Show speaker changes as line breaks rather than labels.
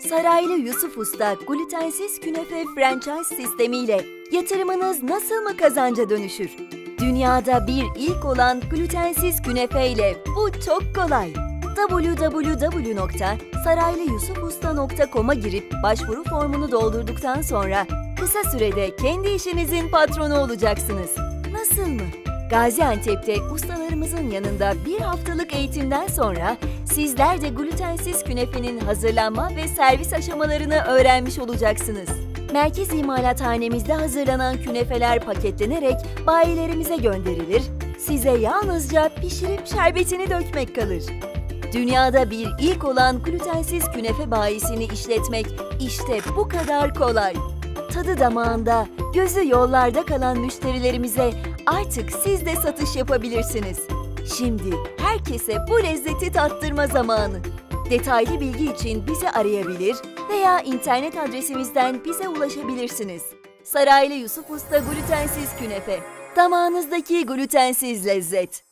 Saraylı Yusuf Usta glutensiz künefe franchise sistemiyle yatırımınız nasıl mı kazanca dönüşür? Dünyada bir ilk olan glutensiz künefe ile bu çok kolay. www.saraylıyusufusta.com'a girip başvuru formunu doldurduktan sonra kısa sürede kendi işinizin patronu olacaksınız. Nasıl mı? Gaziantep'te ustalarımızın yanında bir haftalık eğitimden sonra sizler de glutensiz künefenin hazırlanma ve servis aşamalarını öğrenmiş olacaksınız. Merkez imalathanemizde hazırlanan künefeler paketlenerek bayilerimize gönderilir, size yalnızca pişirip şerbetini dökmek kalır. Dünyada bir ilk olan glutensiz künefe bayisini işletmek işte bu kadar kolay. Tadı damağında, gözü yollarda kalan müşterilerimize artık siz de satış yapabilirsiniz. Şimdi herkese bu lezzeti tattırma zamanı. Detaylı bilgi için bizi arayabilir veya internet adresimizden bize ulaşabilirsiniz. Saraylı Yusuf Usta glutensiz künefe. Damağınızdaki glutensiz lezzet.